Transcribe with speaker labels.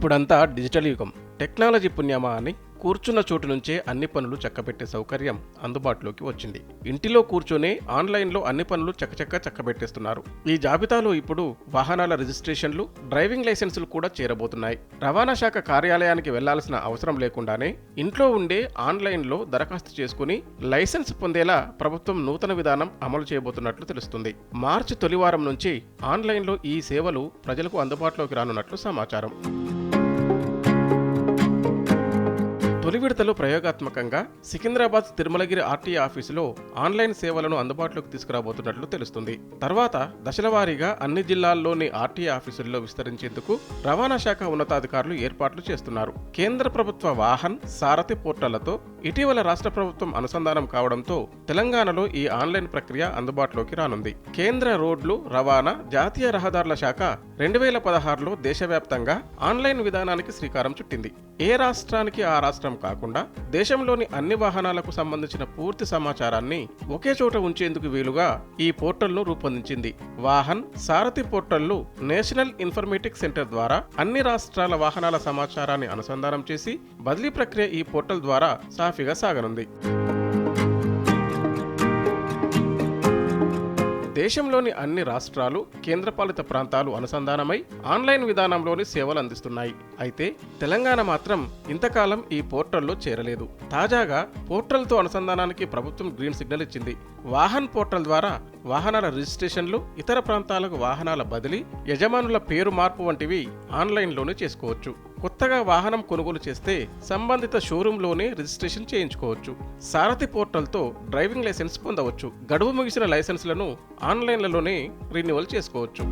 Speaker 1: ఇప్పుడంతా డిజిటల్ యుగం. టెక్నాలజీ పుణ్యమా అని కూర్చున్న చోటు నుంచే అన్ని పనులు చక్కబెట్టే సౌకర్యం అందుబాటులోకి వచ్చింది. ఇంటిలో కూర్చొనే ఆన్లైన్లో అన్ని పనులు చక్కచక్క చక్కబెట్టేస్తున్నారు. ఈ జాబితాలో ఇప్పుడు వాహనాల రిజిస్ట్రేషన్లు డ్రైవింగ్ లైసెన్సులు కూడా చేరబోతున్నాయి. రవాణా శాఖ కార్యాలయానికి వెళ్ళాల్సిన అవసరం లేకుండానే ఇంట్లో ఉండే ఆన్లైన్లో దరఖాస్తు చేసుకుని లైసెన్స్ పొందేలా ప్రభుత్వం నూతన విధానం అమలు చేయబోతున్నట్లు తెలుస్తుంది. మార్చి తొలివారం నుంచి ఆన్లైన్లో ఈ సేవలు ప్రజలకు అందుబాటులోకి రానున్నట్లు సమాచారం. తొలి విడతలో ప్రయోగాత్మకంగా సికింద్రాబాద్ తిరుమలగిరి ఆర్టీఏ ఆఫీసులో ఆన్లైన్ సేవలను అందుబాటులోకి తీసుకురాబోతున్నట్లు తెలుస్తుంది. తర్వాత దశలవారీగా అన్ని జిల్లాల్లోని ఆర్టీఏ ఆఫీసుల్లో విస్తరించేందుకు రవాణా శాఖ ఉన్నతాధికారులు ఏర్పాట్లు చేస్తున్నారు. కేంద్ర ప్రభుత్వ వాహన్ సారథి పోర్టళ్ళతో ఇటీవల రాష్ట్ర ప్రభుత్వం అనుసంధానం కావడంతో తెలంగాణలో ఈ ఆన్లైన్ ప్రక్రియ అందుబాటులోకి రానుంది. కేంద్ర రోడ్లు రవాణా జాతీయ రహదారుల శాఖ రెండు వేల పదహారులో దేశవ్యాప్తంగా ఆన్లైన్ విధానానికి శ్రీకారం చుట్టింది. ఏ రాష్ట్రానికి ఆ రాష్ట్రం కాకుండా దేశంలోని అన్ని వాహనాలకు సంబంధించిన పూర్తి సమాచారాన్ని ఒకే చోట ఉంచేందుకు వీలుగా ఈ పోర్టల్ను రూపొందించింది. వాహన్ సారథి పోర్టల్ను నేషనల్ ఇన్ఫర్మేటిక్ సెంటర్ ద్వారా అన్ని రాష్ట్రాల వాహనాల సమాచారాన్ని అనుసంధానం చేసి బదిలీ ప్రక్రియ ఈ పోర్టల్ ద్వారా సాఫీగా సాగనుంది. దేశంలోని అన్ని రాష్ట్రాలు కేంద్రపాలిత ప్రాంతాలు అనుసంధానమై ఆన్లైన్ విధానంలోని సేవలు అందిస్తున్నాయి. అయితే తెలంగాణ మాత్రం ఇంతకాలం ఈ పోర్టల్లో చేరలేదు. తాజాగా పోర్టల్తో అనుసంధానానికి ప్రభుత్వం గ్రీన్ సిగ్నల్ ఇచ్చింది. వాహన్ పోర్టల్ ద్వారా వాహనాల రిజిస్ట్రేషన్లు ఇతర ప్రాంతాలకు వాహనాల బదిలీ యజమానుల పేరు మార్పు వంటివి ఆన్లైన్లోనే చేసుకోవచ్చు. కొత్తగా వాహనం కొనుగోలు చేస్తే సంబంధిత షోరూంలోనే రిజిస్ట్రేషన్ చేయించుకోవచ్చు. సారథి పోర్టల్తో డ్రైవింగ్ లైసెన్స్ పొందవచ్చు. గడువు ముగిసిన లైసెన్స్లను ఆన్లైన్లలోనే రెన్యువల్ చేసుకోవచ్చు.